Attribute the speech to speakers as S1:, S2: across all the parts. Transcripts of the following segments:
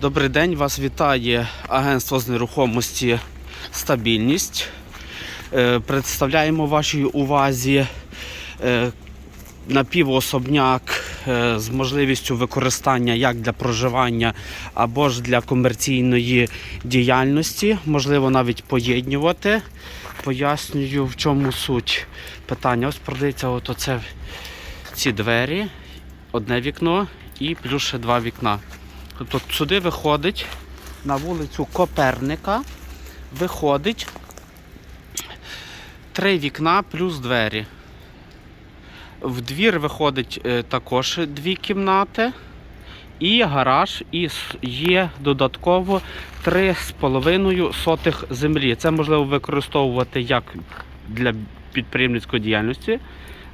S1: Добрий день, вас вітає агентство з нерухомості Стабільність. Е, Представляємо вашій увазі е, напівособняк е, з можливістю використання як для проживання або ж для комерційної діяльності. Можливо, навіть поєднувати. Пояснюю, в чому суть питання. Ось продається от оце ці двері, одне вікно і плюс ще два вікна. Тобто сюди виходить на вулицю Коперника, виходить три вікна плюс двері. В двір виходить е, також дві кімнати. І гараж, і є додатково 3,5 сотих землі. Це можливо використовувати як для підприємницької діяльності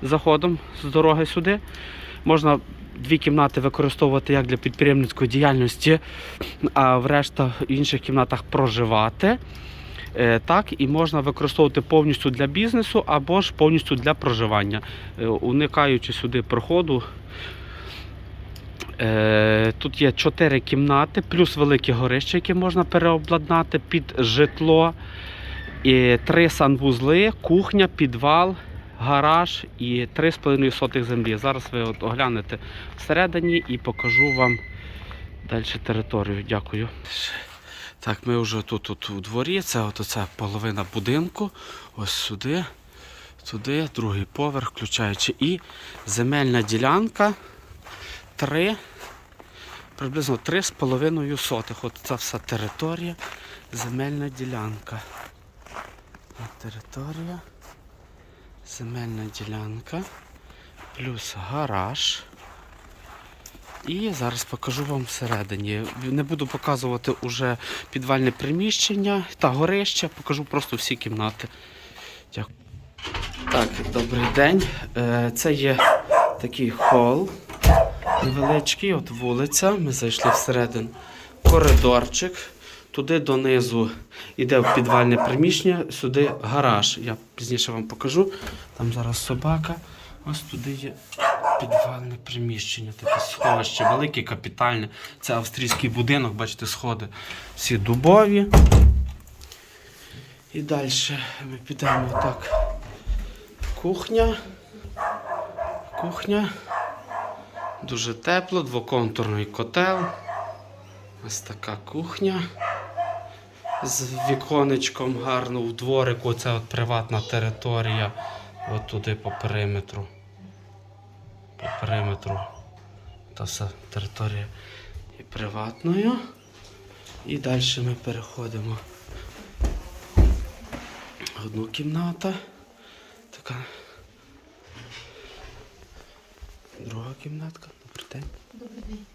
S1: заходом з дороги сюди. Можна дві кімнати використовувати як для підприємницької діяльності, а в решта в інших кімнатах проживати. Е, Так, і можна використовувати повністю для бізнесу або ж повністю для проживання, Е, уникаючи сюди проходу. Е, Тут є чотири кімнати, плюс велике горище, яке можна переобладнати під житло, три санвузли, кухня, підвал, гараж і 3,5 сотих землі. Зараз ви от оглянете всередині і покажу вам далі територію. Дякую. Так, ми вже тут, тут у дворі. Це от оця половина будинку. Ось сюди, туди, другий поверх, включаючи і земельна ділянка. Три, приблизно 3,5 сотих. От ця вся територія, земельна ділянка. Територія, земельна ділянка, плюс гараж. І зараз покажу вам всередині. Не буду показувати уже підвальне приміщення та горище, покажу просто всі кімнати. Дякую. Так, добрий день. Е, Це є такий хол невеличкий, от вулиця. Ми зайшли всередину. Коридорчик. Туди донизу йде в підвальне приміщення, сюди гараж. Я пізніше вам покажу. Там зараз собака. Ось туди є підвальне приміщення, таке сховище, велике, капітальне. Це австрійський будинок, бачите, сходи всі дубові. І далі ми підемо так. Кухня. Кухня. Дуже тепло, двоконтурний котел. Ось така кухня. З віконечком гарно в дворику. Це от приватна територія. От туди по периметру. По периметру. Та вся територія є приватною. І далі ми переходимо. Одну кімната. Така. Друга кімнатка. Добрий день.
S2: Добрий день.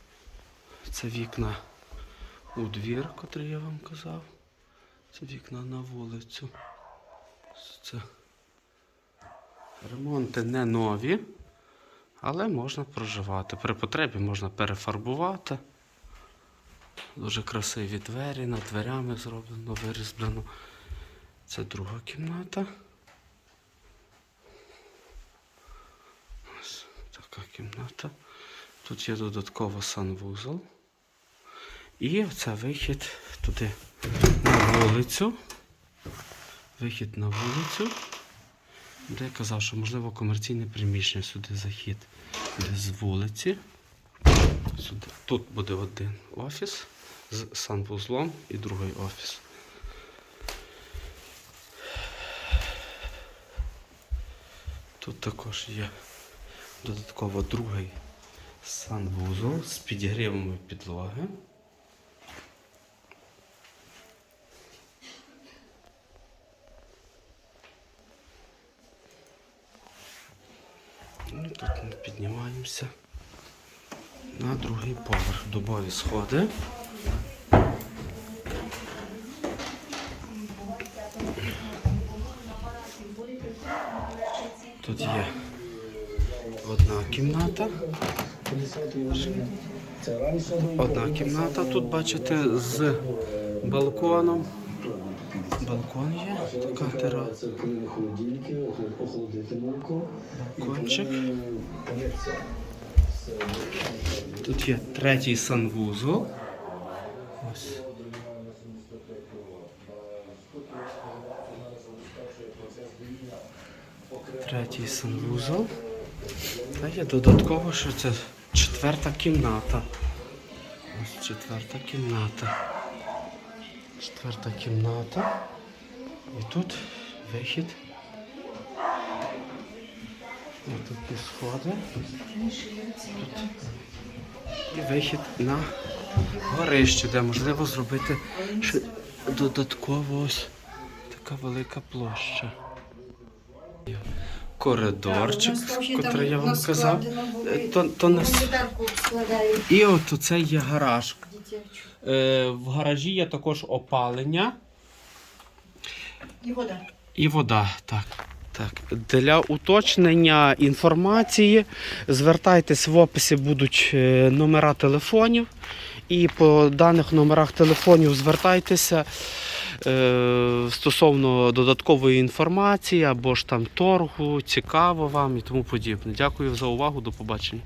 S1: Це вікна у двір, котрий я вам казав. Це вікна на вулицю. Це ремонти не нові, але можна проживати. При потребі можна перефарбувати. Дуже красиві двері, над дверями зроблено, вирізблено. Це друга кімната. Ось така кімната. Тут є додатково санвузол. І це вихід туди вулицю. Вихід на вулицю. Де я казав, що можливо комерційне приміщення сюди захід де з вулиці. Сюди. Тут буде один офіс з санвузлом і другий офіс. Тут також є додатково другий санвузол з підігрівами підлоги. Тут піднімаємося на другий поверх. Дубові сходи. Тут є одна кімната. Одна кімната тут бачите з балконом. Балкон є, така тераса. Балкончик. Тут є третій санвузол. Ось. Третій санвузол. Та є додатково, що це четверта кімната. Ось четверта кімната. Четверта кімната. І тут вихід. Ось тут є сходи. Тут і вихід на горище, де можливо зробити ще додатково ось така велика площа. Коридорчик, котрий я вам казав. Е, То, то на... с-
S2: Гуманітарку складають
S1: І от оце є гараж. Е, в гаражі є також опалення
S2: І вода.
S1: і вода. Так. Так, для уточнення інформації звертайтесь в описі будуть е, номера телефонів. І по даних номерах телефонів звертайтеся е, стосовно додаткової інформації або ж там торгу, цікаво вам і тому подібне. Дякую за увагу, до побачення.